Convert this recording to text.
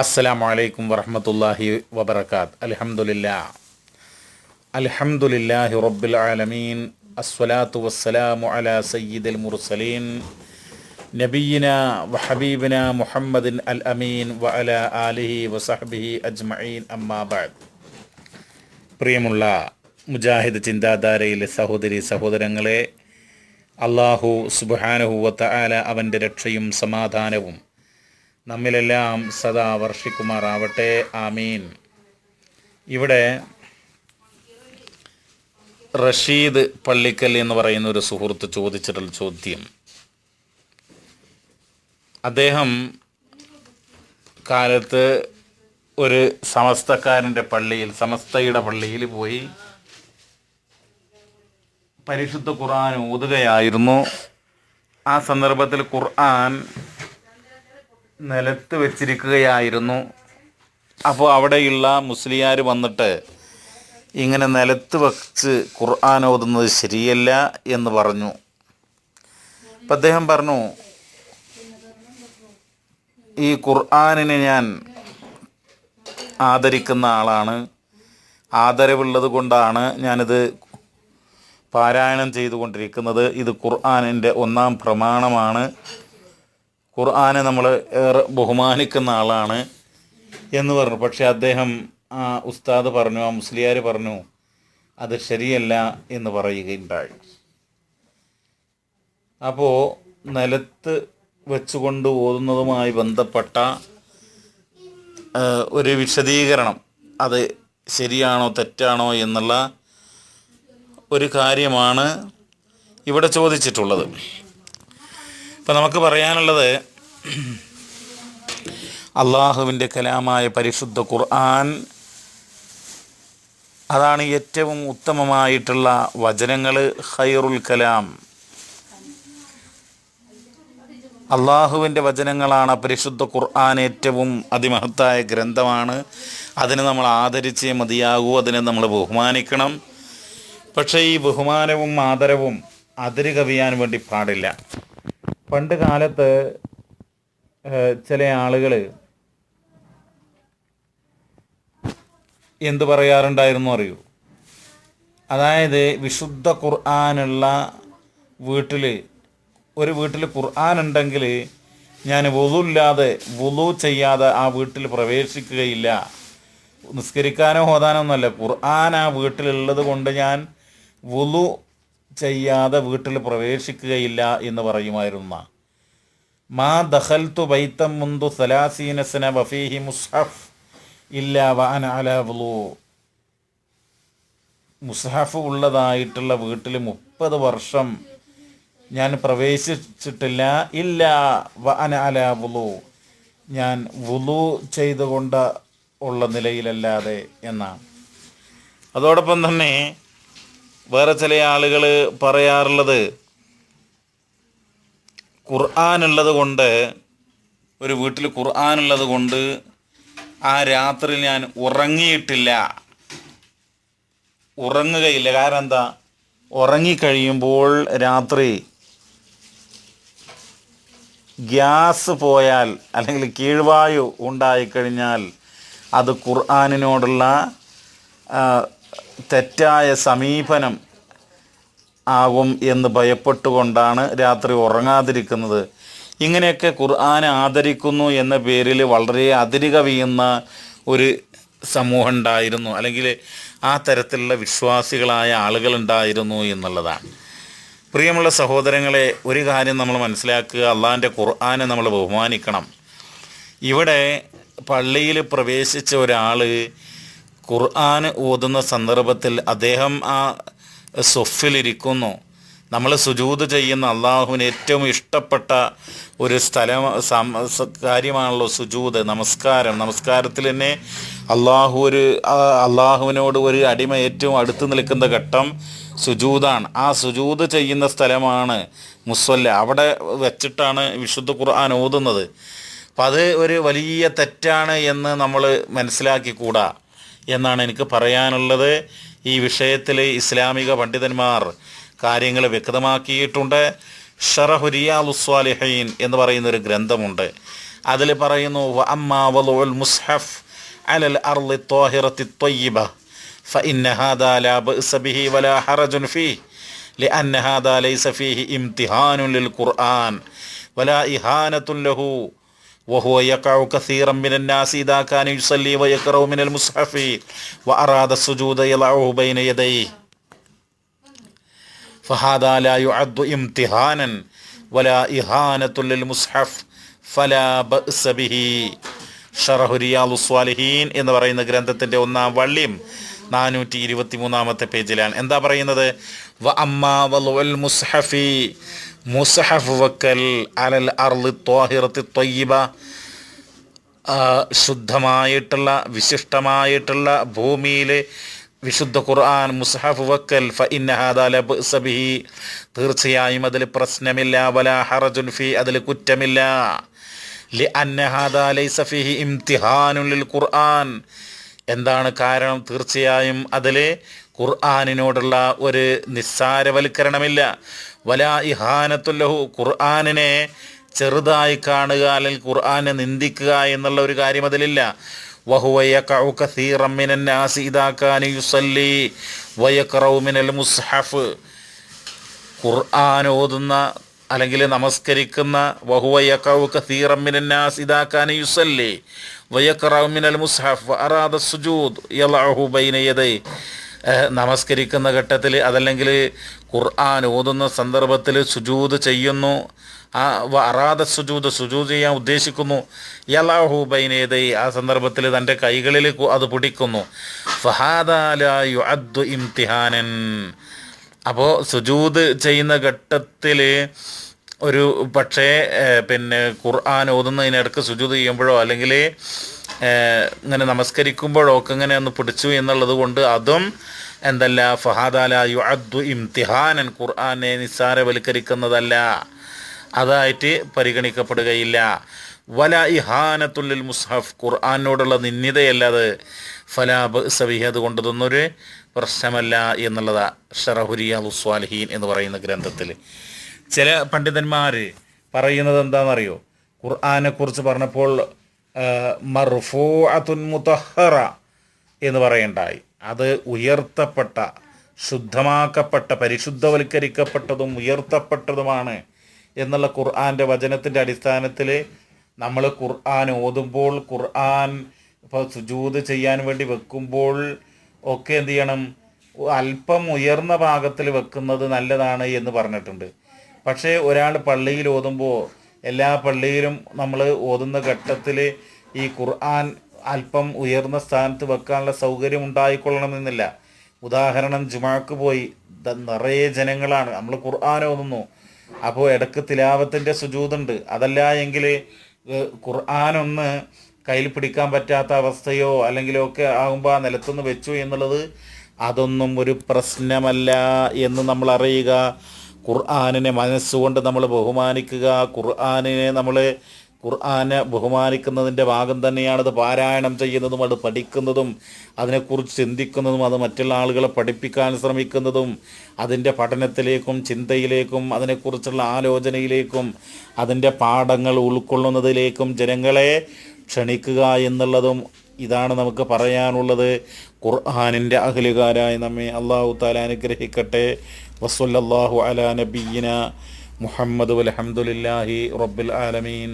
അസ്സലാമു അലൈക്കും വറഹ്മത്തുള്ളാഹി വബറകാത്ത്. അൽഹംദുലില്ലാ. അൽഹംദുലില്ലാഹി റബ്ബിൽ ആലമീൻ. അസ്സലാത്തു വസ്സലാമു അലാ സയ്യിദിൽ മുർസലീൻ. നബീന വഹബീബിന മുഹമ്മദിൻ അൽ അമീൻ വ അല ആലിഹി വസഹബിഹി അജ്മഈൻ അമ്മാ ബഅദ്. പ്രിയമുള്ള മുജാഹിദ് ചിന്താധാരയിലെ സഹോദരി സഹോദരങ്ങളെ അള്ളാഹു സുബാനഹുവത്ത ആല അവന്റെ രക്ഷയും സമാധാനവും നമ്മിലെല്ലാം സദാ വർഷിക്കുമാറാവട്ടെ. ആമീൻ. ഇവിടെ റഷീദ് പള്ളിക്കൽ എന്ന് പറയുന്ന ഒരു സുഹൃത്ത് ചോദിച്ചിട്ടുള്ള ചോദ്യം. അദ്ദേഹം കാലത്ത് ഒരു സമസ്തക്കാരന്റെ പള്ളിയിൽ സമസ്തയുടെ പള്ളിയിൽ പോയി പരിശുദ്ധ ഖുർആൻ ഓതുകയായിരുന്നു. ആ സന്ദർഭത്തിൽ ഖുർആൻ നിലത്ത് വെച്ചിരിക്കുകയായിരുന്നു. അപ്പോൾ അവിടെയുള്ള മുസ്ലിയാർ വന്നിട്ട് ഇങ്ങനെ നിലത്ത് വെച്ച് ഖുർആൻ ഓതുന്നത് ശരിയല്ല എന്ന് പറഞ്ഞു. അപ്പം അദ്ദേഹം പറഞ്ഞു ഈ ഖുർആനിനെ ഞാൻ ആദരിക്കുന്ന ആളാണ്. ആദരവുള്ളത് കൊണ്ടാണ് ഞാനിത് പാരായണം ചെയ്തുകൊണ്ടിരിക്കുന്നത്. ഇത് ഖുർആാനിന്റെ ഒന്നാം പ്രമാണമാണ്. ഖുർആനെ നമ്മൾ ഏറെ ബഹുമാനിക്കുന്ന ആളാണ് എന്ന് പറഞ്ഞു. പക്ഷേ അദ്ദേഹം ആ ഉസ്താദ് പറഞ്ഞു ആ മുസ്ലിയാർ പറഞ്ഞു അത് ശരിയല്ല എന്ന് പറയുകയുണ്ടായി. അപ്പോൾ നിലത്ത് വെച്ചുകൊണ്ട് ഓതുന്നതുമായി ബന്ധപ്പെട്ട ഒരു വിശദീകരണം. അത് ശരിയാണോ തെറ്റാണോ എന്നുള്ള ഒരു കാര്യമാണ് ഇവിടെ ചോദിച്ചിട്ടുള്ളത്. ഇപ്പം നമുക്ക് പറയാനുള്ളത് അള്ളാഹുവിന്റെ കലാമായ പരിശുദ്ധ ഖുർആൻ അതാണ് ഏറ്റവും ഉത്തമമായിട്ടുള്ള വചനങ്ങൾ ഖൈറുൽ കലാം. അള്ളാഹുവിന്റെ വചനങ്ങളാണ് പരിശുദ്ധ ഖുർആൻ ഏറ്റവും അതിമഹത്തായ ഗ്രന്ഥമാണ്. അതിനെ നമ്മൾ ആദരിച്ചേ മതിയാകൂ അതിനെ നമ്മൾ ബഹുമാനിക്കണം. പക്ഷേ ഈ ബഹുമാനവും ആദരവും അതിര് കവിയാൻ വേണ്ടി പാടില്ല. പണ്ട് കാലത്ത് ചില ആളുകൾ എന്തു പറയാറുണ്ടായിരുന്നു അറിയൂ? അതായത് വിശുദ്ധ ഖുർആാനുള്ള വീട്ടിൽ ഒരു വീട്ടിൽ ഖുർആൻ ഉണ്ടെങ്കിൽ ഞാൻ വുതുല്ലാതെ വുതു ചെയ്യാതെ ആ വീട്ടിൽ പ്രവേശിക്കുകയില്ല. നിസ്കരിക്കാനോ ഓതാനോ ഒന്നുമല്ല. ഖുർആൻ ആ വീട്ടിലുള്ളത് കൊണ്ട് ഞാൻ വുളു ചെയ്യാതെ വീട്ടിൽ പ്രവേശിക്കുകയില്ല എന്ന് പറയുമായിരുന്ന. മാ ദഹൽത്തു ബൈത്തം മുന്തു സലാസീനസന വഫീഹി മുസ്ഹഫ് ഇല്ല വുളു. മുസ്ഹഫ് ഉള്ളതായിട്ടുള്ള വീട്ടിൽ മുപ്പത് വർഷം ഞാൻ പ്രവേശിച്ചിട്ടില്ല. ഇല്ല വഅന അല വുളു. ഞാൻ വുലു ചെയ്തുകൊണ്ട് ഉള്ള നിലയിലല്ലാതെ എന്നാണ്. അതോടൊപ്പം തന്നെ വേറെ ചില ആളുകൾ പറയാറുള്ളത് ഖുർആൻ ഉള്ളത് കൊണ്ട് ഒരു വീട്ടിൽ ഖുർആൻ ഉള്ളത് കൊണ്ട് ആ രാത്രി ഞാൻ ഉറങ്ങിയിട്ടില്ല. ഉറങ്ങുകയില്ല. കാരണം എന്താ ഉറങ്ങിക്കഴിയുമ്പോൾ രാത്രി ഗ്യാസ് പോയാൽ അല്ലെങ്കിൽ കീഴ്വായു ഉണ്ടായിക്കഴിഞ്ഞാൽ അത് ഖുർആാനിനോടുള്ള തെറ്റായ സമീപനം ആകും എന്ന് ഭയപ്പെട്ടുകൊണ്ടാണ് രാത്രി ഉറങ്ങാതിരിക്കുന്നത്. ഇങ്ങനെയൊക്കെ ഖുർആൻ ആദരിക്കുന്നു എന്ന പേരിൽ വളരെ അതിര് കവിയുന്ന ഒരു സമൂഹം ഉണ്ടായിരുന്നു അല്ലെങ്കിൽ ആ തരത്തിലുള്ള വിശ്വാസികളായ ആളുകളുണ്ടായിരുന്നു എന്നുള്ളതാണ്. പ്രിയമുള്ള സഹോദരങ്ങളെ ഒരു കാര്യം നമ്മൾ മനസ്സിലാക്കുക. അള്ളാഹിന്റെ ഖുർആനെ നമ്മൾ ബഹുമാനിക്കണം. ഇവിടെ പള്ളിയിൽ പ്രവേശിച്ച ഒരാൾ ഖുർആൻ ഓതുന്ന സന്ദർഭത്തിൽ അദ്ദേഹം ആ സൊഫിലിരിക്കുന്നു നമ്മൾ സുജൂത് ചെയ്യുന്ന അള്ളാഹുവിന് ഏറ്റവും ഇഷ്ടപ്പെട്ട ഒരു സ്ഥലം കാര്യമാണല്ലോ സുജൂത് നമസ്കാരം. നമസ്കാരത്തിൽ തന്നെ അള്ളാഹു ഒരു അള്ളാഹുവിനോട് ഒരു അടിമ ഏറ്റവും അടുത്ത് നിൽക്കുന്ന ഘട്ടം സുജൂതാണ് ആ സുജൂത് ചെയ്യുന്ന സ്ഥലമാണ് മുസ്വല്ല. അവിടെ വെച്ചിട്ടാണ് വിശുദ്ധ ഖുർആൻ ഓതുന്നത്. അപ്പം അത് ഒരു വലിയ തെറ്റാണ് എന്ന് നമ്മൾ മനസ്സിലാക്കിക്കൂടാ. എന്നാണ് എനിക്ക് പറയാനുള്ളത് ഈ വിഷയത്തിൽ ഇസ്ലാമിക പണ്ഡിതന്മാർ കാര്യങ്ങൾ വ്യക്തമാക്കിയിട്ടുണ്ട് ഷറഹുരിയാലുസ്വാലിഹീൻ എന്ന് പറയുന്ന ഒരു ഗ്രന്ഥമുണ്ട് അതിൽ പറയുന്നു "വ അമ്മാ വളുഉൽ മുസ്ഹഫ് അലൽ അർളി ത്വാഹിറത്തി ത്വയ്യിബ فإن هذا لا بأس به ولا حرج فيه لأن هذا ليس فيه امتحان للقرآن ولا إهانة له وهو يقع كثيرا من الناس إذا كان يصلي ويقرأ من المصحف وأراد السجود يضعه بين يديه فهذا لا يعد امتحانا ولا إهانة للمصحف فلا بأس به ഷറഹു റിയാലു സ്വാലിഹീൻ എന്ന് പറയുന്ന ഗ്രന്ഥത്തിൻ്റെ ഒന്നാം വള്ളിയും നാനൂറ്റി ഇരുപത്തി മൂന്നാമത്തെ പേജിലാണ്. എന്താ പറയുന്നത്? വ അമ്മാ വൽ മുസ്ഹഫി മുസ്ഹഫ് വക്കൽ അലൽ ആ, ശുദ്ധമായിട്ടുള്ള വിശിഷ്ടമായിട്ടുള്ള ഭൂമിയിൽ വിശുദ്ധ ഖുർആൻ മുസ്ഹഫ് വക്കൽ ഫ ഇന്നഹാദാലബിഹി തീർച്ചയായും അതിൽ പ്രശ്നമില്ല വല ഹറജുൻ ഫി അതിൽ കുറ്റമില്ല. ലി അന്നഹാദാ ലൈസ ഫിഹി ഇംതിഹാനുൽ ഖുർആൻ. എന്താണ് കാരണം? തീർച്ചയായും അതിൽ ഖുർആാനിനോടുള്ള ഒരു നിസ്സാരവൽക്കരണമില്ല. വല ഇഹാനത്തുല്ലഹു ഖുർആാനിനെ ചെറുതായി കാണുക അല്ലെങ്കിൽ ഖുർആാനെ നിന്ദിക്കുക എന്നുള്ള ഒരു കാര്യം അതിലില്ല. ഖുർആൻ ഓതുന്ന അല്ലെങ്കിൽ നമസ്കരിക്കുന്ന മുസ്ഹഫ് നമസ്കരിക്കുന്ന ഘട്ടത്തിൽ അതല്ലെങ്കിൽ ഖുർആൻ ഓതുന്ന സന്ദർഭത്തിൽ സുജൂദ് ചെയ്യുന്നു. ആ അറാദ സുജൂദ് സുജൂദ് ചെയ്യാൻ ഉദ്ദേശിക്കുന്നു. യലാഹു ബൈനേദൈ ആ സന്ദർഭത്തിൽ തന്റെ കൈകളിൽ അത് പിടിക്കുന്നു. ഫഹാദാലു യുഅദ്ദു ഇംതിഹാനൻ. അപ്പോൾ സുജൂത് ചെയ്യുന്ന ഘട്ടത്തിൽ ഒരു പക്ഷേ പിന്നെ ഖുർആൻ ഓതുന്നതിനിടക്ക് സുജൂത് ചെയ്യുമ്പോഴോ അല്ലെങ്കിൽ ഇങ്ങനെ നമസ്കരിക്കുമ്പോഴോ ഒക്കെ ഇങ്ങനെ ഒന്ന് പിടിച്ചു എന്നുള്ളത് കൊണ്ട് അതും എന്തല്ല ഫഹാദാല യു യുഅദ്ദു ഇംതിഹാനൻ ഖുർആനെ നിസ്സാരവൽക്കരിക്കുന്നതല്ല. അതായിട്ട് പരിഗണിക്കപ്പെടുകയില്ല. വല ഇഹാനത്തുല്ലിൽ മുസ്ഹഫ് ഖുർആാനോടുള്ള നിന്ദിതയല്ലാതെ ഫലാബ് സബിഹ് അതുകൊണ്ട് ഇതൊന്നൊരു പ്രശ്നമല്ല എന്നുള്ളതാ ഷറഹുരിയ സ്വാലിഹീൻ എന്ന് പറയുന്ന ഗ്രന്ഥത്തിൽ. ചില പണ്ഡിതന്മാർ പറയുന്നത് എന്താണെന്നറിയോ? ഖുർആനെ കുറിച്ച് പറഞ്ഞപ്പോൾ മർഫൂഅത്തുൻ മുതഹറ എന്ന് പറയണ്ടായി. അത് ഉയർത്തപ്പെട്ട ശുദ്ധമാക്കപ്പെട്ട പരിശുദ്ധവൽക്കരിക്കപ്പെട്ടതും ഉയർത്തപ്പെട്ടതുമാണ് എന്നുള്ള ഖുർആാന്റെ വചനത്തിന്റെ അടിസ്ഥാനത്തിൽ നമ്മൾ ഖുർആൻ ഓതുമ്പോൾ ഖുർആൻ ഇപ്പോൾ സുജൂത് ചെയ്യാൻ വേണ്ടി വെക്കുമ്പോൾ ഒക്കെ എന്ത് ചെയ്യണം? അല്പം ഉയർന്ന ഭാഗത്തിൽ വെക്കുന്നത് നല്ലതാണ് എന്ന് പറഞ്ഞിട്ടുണ്ട്. പക്ഷേ ഒരാൾ പള്ളിയിൽ ഓതുമ്പോൾ എല്ലാ പള്ളിയിലും നമ്മൾ ഓതുന്ന ഘട്ടത്തിൽ ഈ ഖുർആൻ അല്പം ഉയർന്ന സ്ഥാനത്ത് വെക്കാനുള്ള സൗകര്യം ഉണ്ടായിക്കൊള്ളണമെന്നില്ല. ഉദാഹരണം ജുമാക്ക് പോയി നിറയെ ജനങ്ങളാണ്. നമ്മൾ ഖുർആൻ ഓതുന്നു. അപ്പോൾ ഇടയ്ക്ക് തിലാവത്തിന്റെ സുജൂതുണ്ട്. അതല്ല എങ്കിൽ ഖുർആൻ ഒന്ന് കയ്യിൽ പിടിക്കാൻ പറ്റാത്ത അവസ്ഥയോ അല്ലെങ്കിലോ ഒക്കെ ആകുമ്പോൾ ആ നിലത്തുനിന്ന് വെച്ചു എന്നുള്ളത് അതൊന്നും ഒരു പ്രശ്നമല്ല എന്ന് നമ്മൾ അറിയുക. ഖുർആാനിനെ മനസ്സുകൊണ്ട് നമ്മൾ ബഹുമാനിക്കുക. ഖുർആാനിനെ നമ്മൾ ഖുർആാനെ ബഹുമാനിക്കുന്നതിന്റെ ഭാഗം തന്നെയാണത് പാരായണം ചെയ്യുന്നതും അത് പഠിക്കുന്നതും അതിനെക്കുറിച്ച് ചിന്തിക്കുന്നതും അത് മറ്റുള്ള ആളുകളെ പഠിപ്പിക്കാൻ ശ്രമിക്കുന്നതും അതിന്റെ പഠനത്തിലേക്കും ചിന്തയിലേക്കും അതിനെക്കുറിച്ചുള്ള ആലോചനയിലേക്കും അതിന്റെ പാഠങ്ങൾ ഉൾക്കൊള്ളുന്നതിലേക്കും. ജനങ്ങളെ ക്ഷണിക്കുക എന്നുള്ളതും ഇതാണ് നമുക്ക് പറയാനുള്ളത്. ഖുർആാനിന്റെ അഖിലുകാരായി നമ്മെ അള്ളാഹു താല അനുഗ്രഹിക്കട്ടെ. വസ്വല്ലാഹു അല നബീന മുഹമ്മദ് അലഹമുല്ലാഹി റബ്ബിൽ ആലമീൻ.